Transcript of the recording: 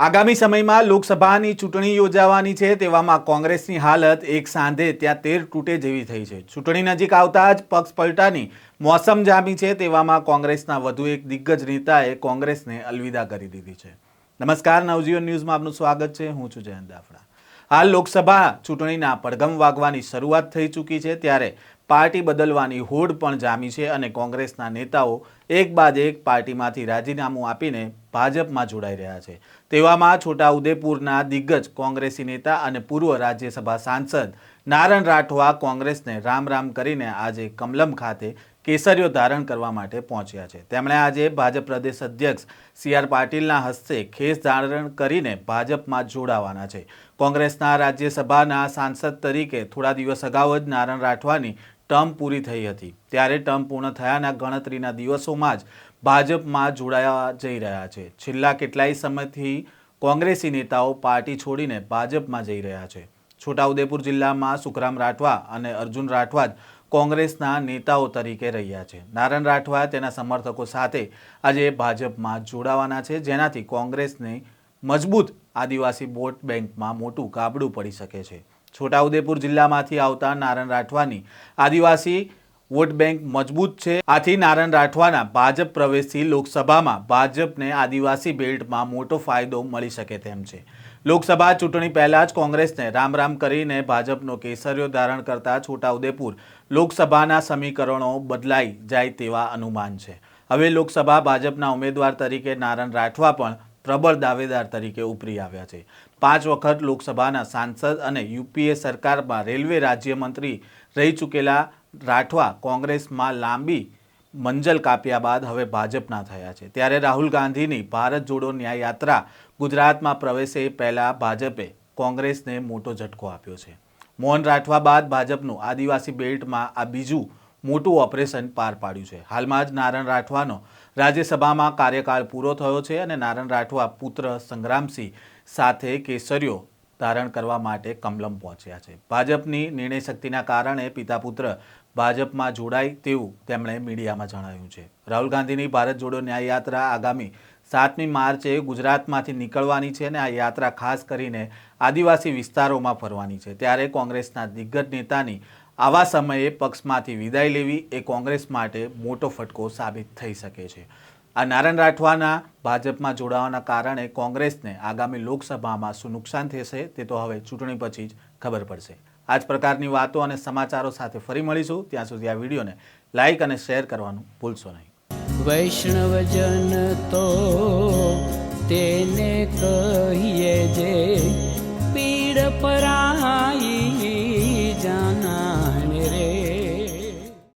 આગામી સમયમાં લોકસભાની ચૂંટણી યોજાવાની છે તેવામાં કોંગ્રેસની હાલત એક સાંધે ત્યાં તેર તૂટે જેવી થઈ છે. ચૂંટણી નજીક આવતા જ પક્ષ પલટાની મોસમ જામી છે તેવામાં કોંગ્રેસના વધુ એક દિગ્ગજ નેતાએ કોંગ્રેસને અલવિદા કરી દીધી છે. નમસ્કાર, નવજીવન ન્યૂઝમાં આપનું સ્વાગત છે. હું છું જયંત દાફડા. હાલ લોકસભા ચૂંટણીના પડઘમ વાગવાની શરૂઆત થઈ ચૂકી છે ત્યારે પાર્ટી બદલવાની હોડ પણ જામી છે અને કોંગ્રેસના નેતાઓ એક બાદ એક પાર્ટીમાંથી રાજીનામું આપીને ભાજપમાં જોડાઈ રહ્યા છે. તેવામાં છોટાઉદેપુરના દિગ્ગજ કોંગ્રેસી નેતા અને પૂર્વ રાજ્યસભા સાંસદ નારણ રાઠવા કોંગ્રેસને રામ રામ કરીને આજે કમલમ ખાતે કેસરીઓ ધારણ કરવા માટે પહોંચ્યા છે. તેમણે આજે ભાજપ પ્રદેશ અધ્યક્ષ સી આર પાટીલના હસ્તે ખેસ ધારણ કરીને ભાજપમાં જોડાવાના છે. કોંગ્રેસના રાજ્યસભાના સાંસદ તરીકે થોડા દિવસ અગાઉ જ નારણ રાઠવાની ટર્મ પૂરી થઈ હતી. ત્યારે ટર્મ પૂર્ણ થયાના ગણતરીના દિવસોમાં જ ભાજપમાં જોડાયા જઈ રહ્યા છે. છેલ્લા કેટલાય સમયથી કોંગ્રેસી નેતાઓ પાર્ટી છોડીને ભાજપમાં જઈ રહ્યા છે. છોટાઉદેપુર જિલ્લામાં સુખરામ રાઠવા અને અર્જુન રાઠવા જ કોંગ્રેસના નેતાઓ તરીકે રહ્યા છે. નારણ રાઠવા તેના સમર્થકો સાથે આજે ભાજપમાં જોડાવાના છે, જેનાથી કોંગ્રેસને મજબૂત આદિવાસી વોટ બેંકમાં મોટું ગાબડું પડી શકે છે. છોટાઉદેપુર જિલ્લામાંથી આવતા નારણ રાઠવાની આદિવાસી વોટ બેંક મજબૂત છે. આથી નારણ રાઠવાના ભાજપ પ્રવેશથી લોકસભામાં ભાજપને આદિવાસી બેલ્ટમાં મોટો ફાયદો મળી શકે તેમ છે. લોકસભા ચૂંટણી પહેલા જ કોંગ્રેસને રામ રામ કરીને ભાજપનો કેસરીઓ ધારણ કરતા છોટાઉદેપુર લોકસભાના સમીકરણો બદલાઈ જાય તેવા અનુમાન છે. હવે લોકસભા ભાજપના ઉમેદવાર તરીકે નારણ રાઠવા પણ પ્રબળ દાવેદાર તરીકે ઉભરી આવ્યા છે. પાંચ વખત લોકસભાના સાંસદ અને યુપીએ સરકારમાં રેલવે રાજ્યમંત્રી રહી ચૂકેલા રાઠવા કોંગ્રેસમાં લાંબી મંજલ કાપ્યા બાદ હવે ભાજપના થયા છે. ત્યારે રાહુલ ગાંધીની ભારત જોડો ન્યાય યાત્રા ગુજરાતમાં પ્રવેશે પહેલાં ભાજપે કોંગ્રેસને મોટો ઝટકો આપ્યો છે. મોહન રાઠવા બાદ ભાજપનું આદિવાસી બેલ્ટમાં આ બીજું મોટું ઓપરેશન પાર પાડ્યું છે. હાલમાં જ નારણ રાઠવાનો રાજ્યસભામાં કાર્યકાળ પૂરો થયો છે અને નારણ રાઠવા પુત્ર સંગ્રામસિંહ સાથે કેસરીઓ ધારણ કરવા માટે કમલમ પહોંચ્યા છે. ભાજપની નિર્ણય શક્તિના કારણે પિતા પુત્ર ભાજપમાં જોડાય તેવું તેમણે મીડિયામાં જણાવ્યું છે. રાહુલ ગાંધીની ભારત જોડો ન્યાય યાત્રા આગામી સાતમી માર્ચે ગુજરાતમાંથી નીકળવાની છે અને આ યાત્રા ખાસ કરીને આદિવાસી વિસ્તારોમાં ફરવાની છે. ત્યારે કોંગ્રેસના દિગ્ગજ નેતાની આવા સમયે પક્ષમાંથી વિદાય લેવી એ કોંગ્રેસ માટે મોટો ફટકો સાબિત થઈ શકે છે. આ નારાયણ રાઠવાના ભાજપમાં જોડાવાના કારણે કોંગ્રેસને આગામી લોકસભામાં શું નુકસાન થશે તે તો હવે ચૂંટણી પછી જ ખબર પડશે. આ જ પ્રકારની વાતો અને સમાચારો સાથે ફરી મળીશું. ત્યાં સુધી આ વિડીયોને લાઇક અને શેર કરવાનું ભૂલશો નહીં. વૈષ્ણવજન તો તેને કહીએ જે પીડ પરા